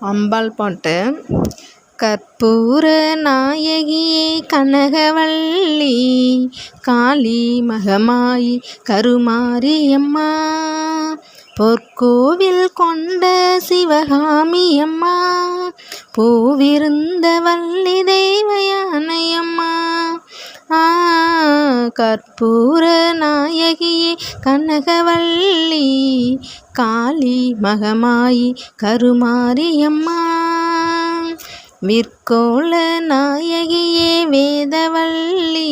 அம்பாள் பாட்டு. கற்பூர நாயகியே கனகவல்லி காளி மகமாயி கருமாரியம்மா பொற்கோவில் கொண்ட சிவகாமி அம்மா. பூவிருந்த வள்ளி தெய்வயானையம்மா ஆ கற்பூர நாயகியே கனகவல்லி காளி மகமாயி கருமாரியம்மா. விற்கோள நாயகியே வேதவள்ளி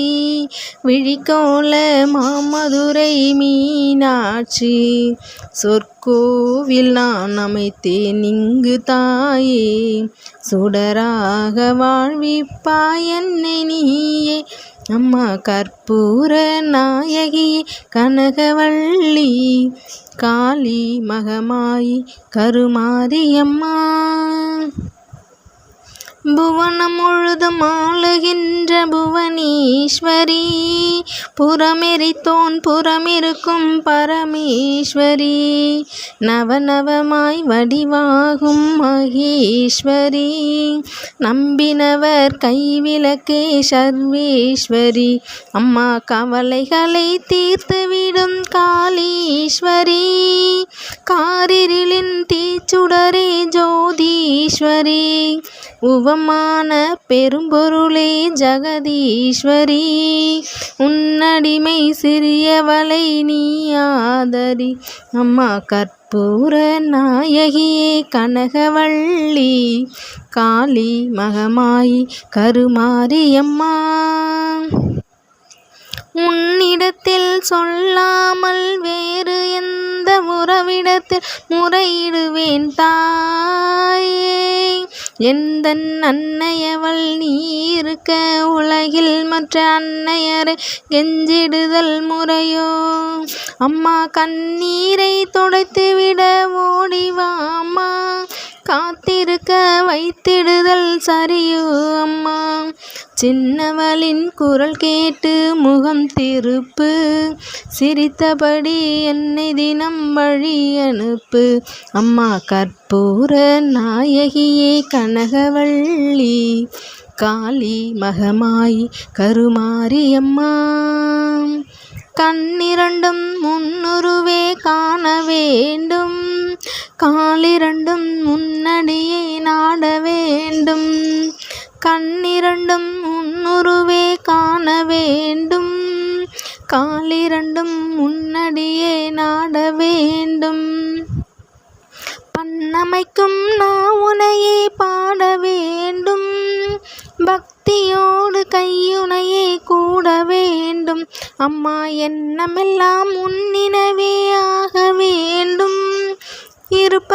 விழிக்கோள மாமதுரை மீனாட்சி. சொற்கோவில் நான் அமைத்தேன் இங்கு தாயே சுடராக வாழ்விப்பாய் என்னை நீயே. அம்மா கற்பூர நாயகி கனகவள்ளி காளி மகமாயி கருமாரியம்மா. புவனம் முழுதும் ஆளுகின்ற புவனீஸ்வரி. புறமெறித்தோன் புறமிருக்கும் பரமேஸ்வரி. நவநவமாய் வடிவாகும் மகேஸ்வரி. நம்பினவர் கைவிளக்கே சர்வேஸ்வரி. அம்மா கவலைகளை தீர்த்துவிடும் காளீஸ்வரி. காரிரிலின் தீச்சுடரே ஜோதீஸ்வரி. உவமான பெரும்பொருளே ஜெகதீஸ்வரி உன்னடிமை சிறியவளை நீ ஆதரி. அம்மா கற்பூர நாயகியே கனகவள்ளி காளி மகமாயி கருமாரியம்மா உன்னிடத்தில் சொல்லாமல் வேறு எந்த உறவிடத்தில் முறையிடுவேன் தாயே. எந்தன் அன்னையவள் நீ இருக்க உலகில் மற்ற அன்னையரை கெஞ்சிடுதல் முறையோ? அம்மா கண்ணீரை துடைத்துவிட ஓடிவா அம்மா? காத்திருக்க வைத்திடுதல் சரியோ அம்மா? சின்னவளின் குரல் கேட்டு முகம் திருப்பு. சிரித்தபடி என்னை தினம் வழி அனுப்பு. அம்மா கற்பூர நாயகியே கனகவள்ளி. காளி மகமாயி கருமாரியம்மா கண்ணிரண்டும் முன்னுருவே காண வேண்டும். காலிரண்டும் முன்னடியே நாட வேண்டும். கண்ணிரண்டும் முன்னுருவே காண வேண்டும். காலிரண்டும் முன்னடியே நாட வேண்டும். பண்ணமைக்கும் நான் உனையே பாட வேண்டும். பக்தியோடு கையுனையே கூட வேண்டும். அம்மா எண்ணமெல்லாம் உன்னினவே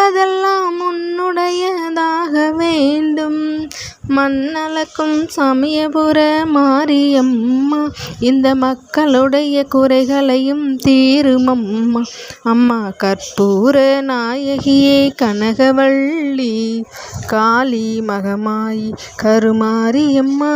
உள்ளதெல்லாம் உன்னுடையதாக வேண்டும். மண்ணளக்கும் சமயபுர மாரியம்மா இந்த மக்களுடைய குறைகளையும் தீருமம்மா. அம்மா கற்பூர நாயகியே கனகவள்ளி காளி மகமாயி கருமாரியம்மா.